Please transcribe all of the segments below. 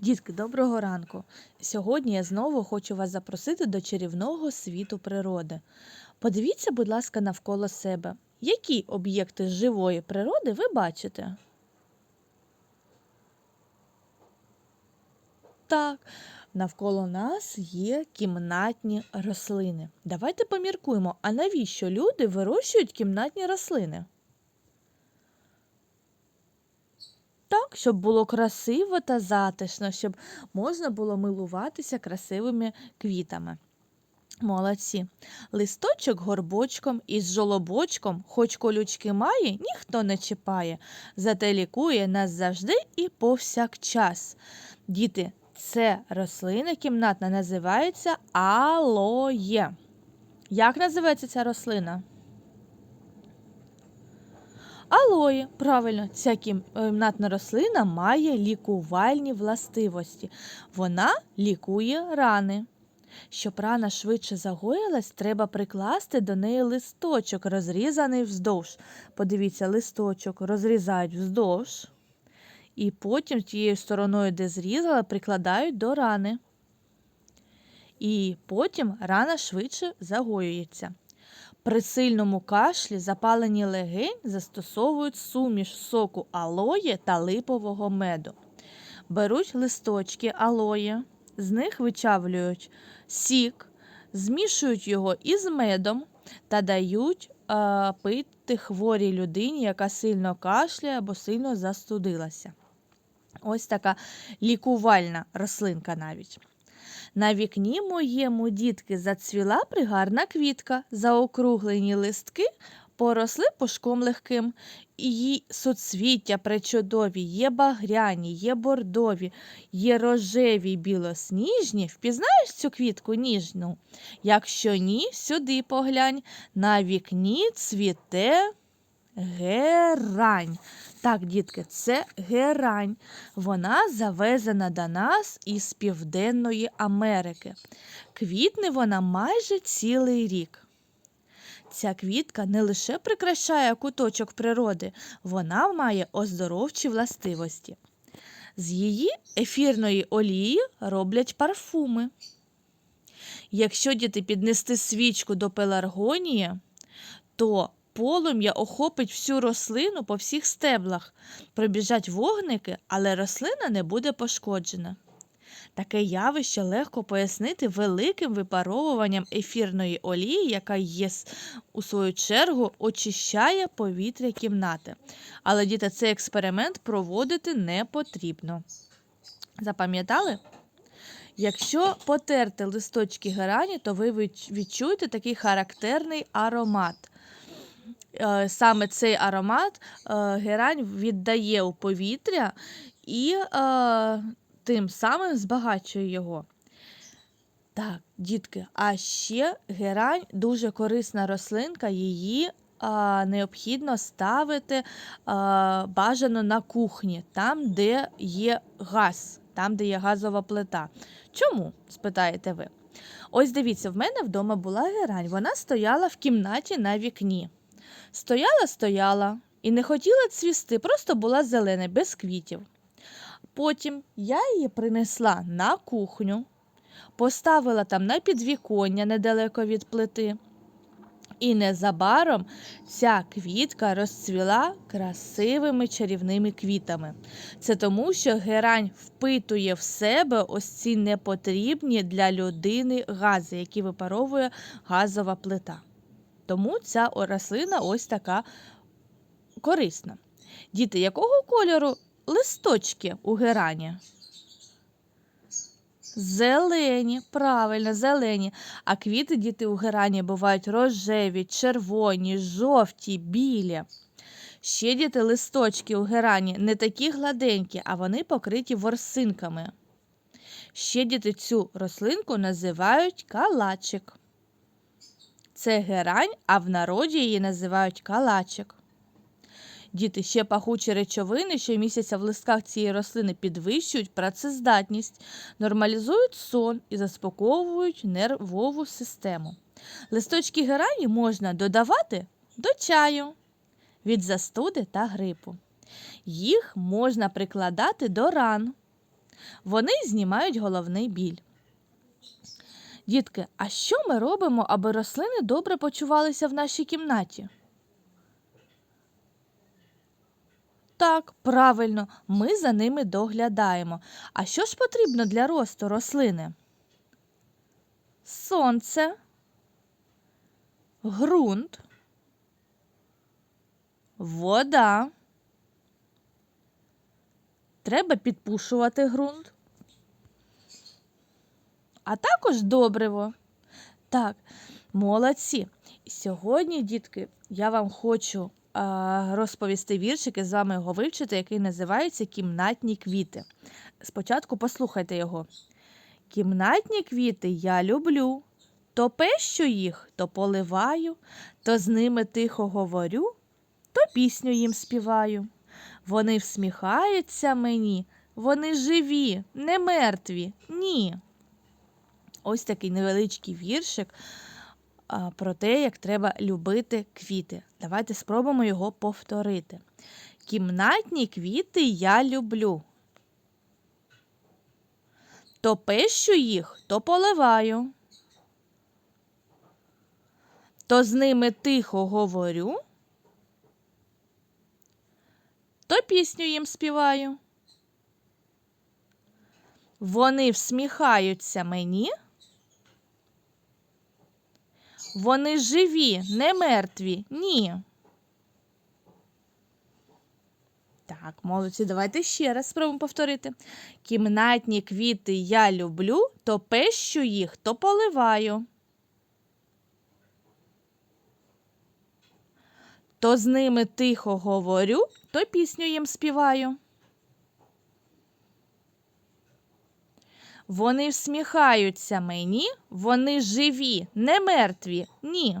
Дітки, доброго ранку! Сьогодні я знову хочу вас запросити до чарівного світу природи. Подивіться, будь ласка, навколо себе. Які об'єкти живої природи ви бачите? Так, навколо нас є кімнатні рослини. Давайте поміркуємо, а навіщо люди вирощують кімнатні рослини? Так, щоб було красиво та затишно, щоб можна було милуватися красивими квітами. Молодці. Листочок горбочком із жолобочком, хоч колючки має, ніхто не чіпає, зате лікує нас завжди і повсякчас. Діти, це рослина кімнатна називається алоє. Як називається ця рослина? Алої, правильно, ця кімнатна рослина має лікувальні властивості. Вона лікує рани. Щоб рана швидше загоїлась, треба прикласти до неї листочок, розрізаний вздовж. Подивіться, листочок розрізають вздовж, і потім тією стороною, де зрізали, прикладають до рани. І потім рана швидше загоюється. При сильному кашлі запалені легень застосовують суміш соку алої та липового меду. Беруть листочки алої, з них вичавлюють сік, змішують його із медом та дають е, пити хворій людині, яка сильно кашляє або сильно застудилася. Ось така лікувальна рослинка навіть. На вікні моєму дітки зацвіла пригарна квітка, заокруглені листки поросли пушком легким. Її соцвіття пречудові, є багряні, є бордові, є рожеві, білосніжні. Впізнаєш цю квітку ніжну? Якщо ні, сюди поглянь. На вікні цвіте герань. Так, дітки, це герань. Вона завезена до нас із Південної Америки. Квітне вона майже цілий рік. Ця квітка не лише прикрашає куточок природи, вона має оздоровчі властивості. З її ефірної олії роблять парфуми. Якщо діти піднести свічку до пеларгонії, то полум'я охопить всю рослину по всіх стеблах, пробіжать вогники, але рослина не буде пошкоджена. Таке явище легко пояснити великим випаровуванням ефірної олії, яка є, у свою чергу очищає повітря кімнати. Але діти, цей експеримент проводити не потрібно. Запам'ятали? Якщо потерти листочки герані, то ви відчуєте такий характерний аромат. Е, саме цей аромат е, герань віддає у повітря і е, тим самим збагачує його. Так, дітки, а ще герань дуже корисна рослинка, її а, необхідно ставити а, бажано на кухні, там, де є газ, там, де є газова плита. Чому? спитаєте ви? Ось дивіться, в мене вдома була герань, вона стояла в кімнаті на вікні. Стояла, стояла і не хотіла цвісти, просто була зелена, без квітів. Потім я її принесла на кухню, поставила там на підвіконня недалеко від плити. І незабаром ця квітка розцвіла красивими чарівними квітами. Це тому, що герань впитує в себе ось ці непотрібні для людини гази, які випаровує газова плита. Тому ця рослина ось така корисна. Діти, якого кольору листочки у герані? Зелені, правильно, зелені. А квіти діти у герані бувають рожеві, червоні, жовті, білі. Ще діти листочки у герані не такі гладенькі, а вони покриті ворсинками. Ще діти цю рослинку називають калачик. Це герань, а в народі її називають калачик. Діти ще пахучі речовини, що місяця в листках цієї рослини підвищують працездатність, нормалізують сон і заспокоюють нервову систему. Листочки герані можна додавати до чаю від застуди та грипу. Їх можна прикладати до ран. Вони знімають головний біль. Дітки, а що ми робимо, аби рослини добре почувалися в нашій кімнаті? Так, правильно, ми за ними доглядаємо. А що ж потрібно для росту рослини? Сонце, ґрунт, вода. Треба підпушувати ґрунт. А також добриво. Так, молодці. Сьогодні, дітки, я вам хочу розповісти віршик і з вами його вивчити, який називається Кімнатні квіти. Спочатку послухайте його. Кімнатні квіти я люблю. То пещу їх, то поливаю, то з ними тихо говорю, то пісню їм співаю. Вони всміхаються мені, вони живі, не мертві, ні. Ось такий невеличкий віршик про те, як треба любити квіти. Давайте спробуємо його повторити. Кімнатні квіти я люблю. То пещу їх, то поливаю. То з ними тихо говорю, то пісню їм співаю. Вони всміхаються мені. Вони живі, не мертві, ні. Так, молодці, давайте ще раз спробуємо повторити. Кімнатні квіти я люблю, то пещу їх, то поливаю. То з ними тихо говорю, то пісню їм співаю. Вони всміхаються мені, вони живі, не мертві, ні.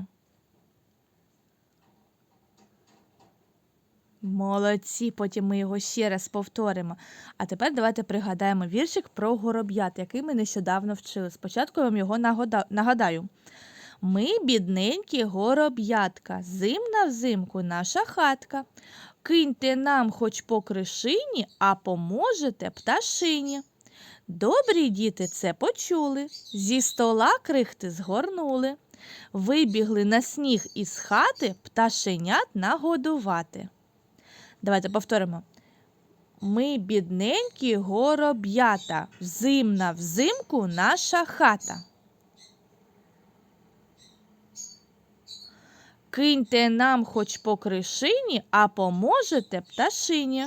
Молодці, потім ми його ще раз повторимо. А тепер давайте пригадаємо віршик про гороб'ят, який ми нещодавно вчили. Спочатку я вам його нагадаю. Ми, бідненькі гороб'ятка, зимна взимку наша хатка. Киньте нам хоч по кришині, а поможете пташині. Добрі діти це почули, зі стола крихти згорнули, вибігли на сніг із хати пташенят нагодувати. Давайте повторимо. Ми бідненькі гороб'ята, зимна взимку наша хата. Киньте нам хоч по кришині, а поможете пташині.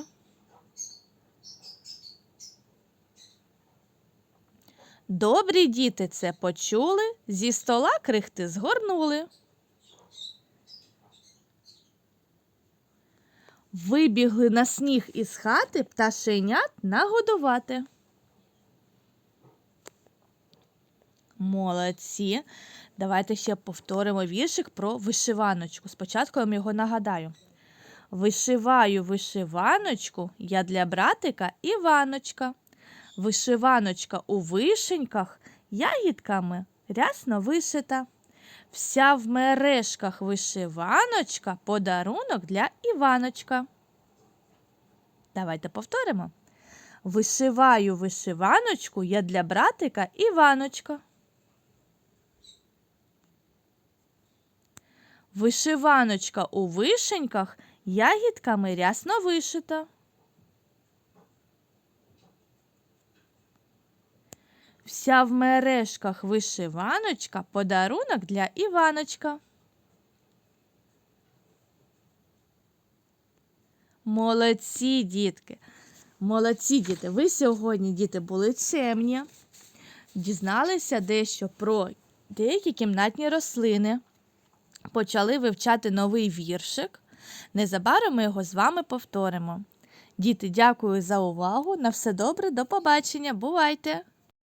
Добрі діти це почули, зі стола крихти згорнули. Вибігли на сніг із хати пташенят нагодувати. Молодці. Давайте ще повторимо віршик про вишиваночку. Спочатку я вам його нагадаю. Вишиваю вишиваночку я для братика Іваночка. Вишиваночка у вишеньках ягідками рясно вишита. Вся в мережках вишиваночка подарунок для Іваночка. Давайте повторимо. Вишиваю вишиваночку я для братика Іваночка. Вишиваночка у вишеньках ягідками рясно вишита. Вся в мережках вишиваночка подарунок для Іваночка. Молодці, дітки. Молодці діти. Ви сьогодні, діти, були чемні, дізналися дещо про деякі кімнатні рослини, почали вивчати новий віршик. Незабаром ми його з вами повторимо. Діти, дякую за увагу. На все добре, до побачення. Бувайте!